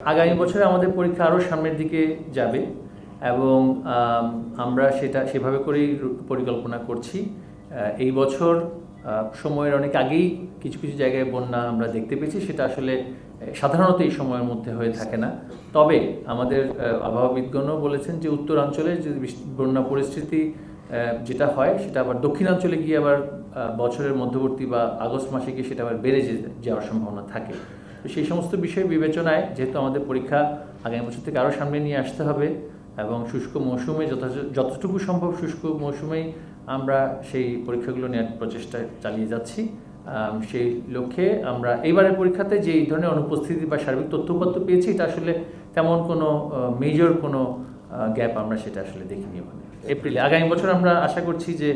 আগামী বছরে আমাদের পরীক্ষা আরও সামনের দিকে যাবে এবং আম, আমরা সেটা সেভাবে করেই পরিকল্পনা করছি। এই বছর সময়ের অনেক আগেই কিছু কিছু জায়গায় বন্যা আমরা দেখতে পেয়েছি সেটা আসলে সাধারণত এই সময়ের মধ্যে হয়ে থাকে না। তবে আমাদের আবহাওয়াবিদগণও বলেছেন যে উত্তরাঞ্চলে যে বন্যা পরিস্থিতি যেটা হয় সেটা আবার দক্ষিণাঞ্চলে গিয়ে আবার বছরের মধ্যবর্তী বা আগস্ট মাসে গিয়ে সেটা আবার বেড়ে যাওয়ার সম্ভাবনা থাকে। তো সেই সমস্ত বিষয় বিবেচনায় যেহেতু আমাদের পরীক্ষা আগামী বছর থেকে আরও সামনে নিয়ে আসতে হবে এবং শুষ্ক মৌসুমে যতটুকু সম্ভব শুষ্ক মৌসুমেই আমরা সেই পরীক্ষাগুলো নেওয়ার প্রচেষ্টা চালিয়ে যাচ্ছি। সেই লক্ষ্যে আমরা এইবারের পরীক্ষাতে যে এই ধরনের অনুপস্থিতি বা সার্বিক তথ্যপত্র পেয়েছি এটা আসলে তেমন কোনো মেজর কোনো গ্যাপ আমরা সেটা আসলে দেখিনি ওখানে এপ্রিলে আগামী বছর আমরা আশা করছি যে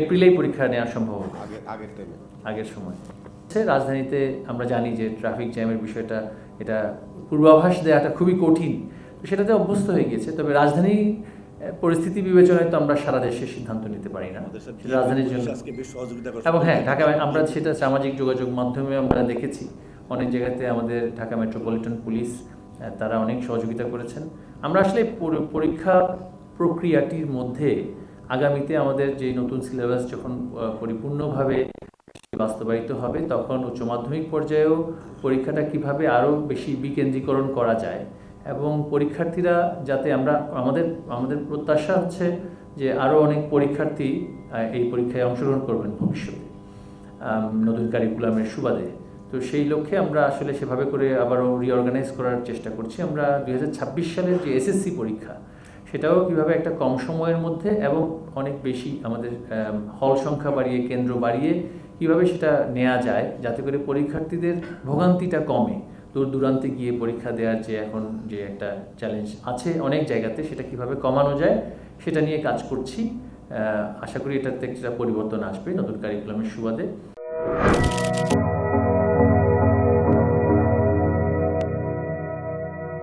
এপ্রিলেই পরীক্ষা নেওয়া সম্ভব হবে। আগের আগের সময়। রাজধানীতে আমরা জানি যে ট্রাফিক জ্যামের বিষয়টা এটা পূর্বাভাস দেওয়াটা খুবই কঠিন। তো সেটাতে অভ্যস্ত হয়ে গিয়েছে। তবে রাজধানী পরিস্থিতি বিবেচনায় তো আমরা সারা দেশে সিদ্ধান্ত নিতে পারি না। রাজধানীর জন্য। এবং হ্যাঁ ঢাকা আমরা সেটা সামাজিক যোগাযোগ মাধ্যমে আমরা দেখেছি। অনেক জায়গাতে আমাদের ঢাকা মেট্রোপলিটন পুলিশ তারা অনেক সহযোগিতা করেছেন। আমরা আসলে পরি- পরীক্ষা প্রক্রিয়াটির মধ্যে আগামীতে আমাদের যে নতুন সিলেবাস যখন পরিপূর্ণভাবে বাস্তবায়িত হবে, তখন উচ্চ মাধ্যমিক পর্যায়েও পরীক্ষাটা কীভাবে আরও বেশি বিকেন্দ্রীকরণ করা যায়? এবং পরীক্ষার্থীরা যাতে আমরা, আমাদের আমাদের প্রত্যাশা হচ্ছে যে আরও অনেক পরীক্ষার্থী এই পরীক্ষায় অংশগ্রহণ করবেন ভবিষ্যতে নতুন কারিকুলামের সুবাদে। তো সেই লক্ষ্যে আমরা আসলে সেভাবে করে আবারও রিঅর্গানাইজ করার চেষ্টা করছি। আমরা দুই হাজার ছাব্বিশ সালের যে এসএসসি পরীক্ষা, সেটাও কীভাবে একটা কম সময়ের মধ্যে এবং অনেক বেশি আমাদের হল সংখ্যা বাড়িয়ে, কেন্দ্র বাড়িয়ে কীভাবে সেটা নেওয়া যায়, যাতে করে পরীক্ষার্থীদের ভোগান্তিটা কমে। দূর দূরান্তে গিয়ে পরীক্ষা দেওয়ার যে এখন যে একটা চ্যালেঞ্জ আছে অনেক জায়গাতে, সেটা কীভাবে কমানো যায়, সেটা নিয়ে কাজ করছি। আশা করি এটাতে একটা পরিবর্তন আসবে নতুন কারিকুলামের সুবাদে।